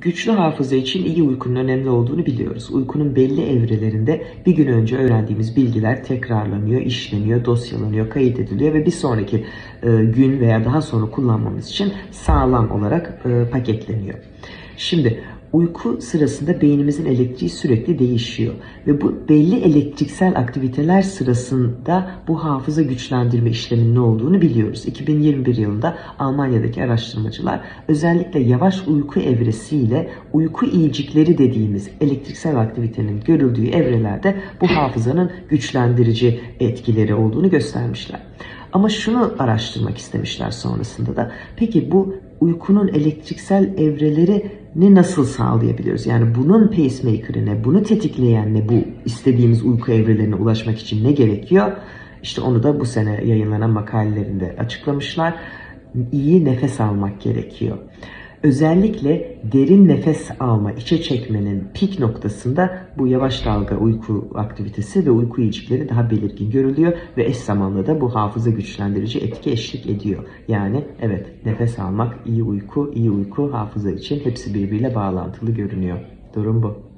Güçlü hafıza için iyi uykunun önemli olduğunu biliyoruz. Uykunun belli evrelerinde bir gün önce öğrendiğimiz bilgiler tekrarlanıyor, işleniyor, dosyalanıyor, kayıt ediliyor ve bir sonraki e, gün veya daha sonra kullanmamız için sağlam olarak e, paketleniyor. Şimdi uyku sırasında beynimizin elektriği sürekli değişiyor ve bu belli elektriksel aktiviteler sırasında bu hafıza güçlendirme işleminin ne olduğunu biliyoruz. 2021 yılında Almanya'daki araştırmacılar özellikle yavaş uyku evresiyle uyku iyicikleri dediğimiz elektriksel aktivitenin görüldüğü evrelerde bu hafızanın güçlendirici etkileri olduğunu göstermişler. Ama şunu araştırmak istemişler sonrasında da. Peki bu uykunun elektriksel evrelerini nasıl sağlayabiliyoruz? Yani bunun pacemaker'ı ne, bunu tetikleyen ne, bu istediğimiz uyku evrelerine ulaşmak için ne gerekiyor? İşte onu da bu sene yayınlanan makalelerinde açıklamışlar. İyi nefes almak gerekiyor. Özellikle derin nefes alma, içe çekmenin pik noktasında bu yavaş dalga uyku aktivitesi ve uyku iyicikleri daha belirgin görülüyor ve eş zamanlı da bu hafıza güçlendirici etki eşlik ediyor. Yani evet nefes almak, iyi uyku, iyi uyku hafıza için hepsi birbiriyle bağlantılı görünüyor. Durum bu.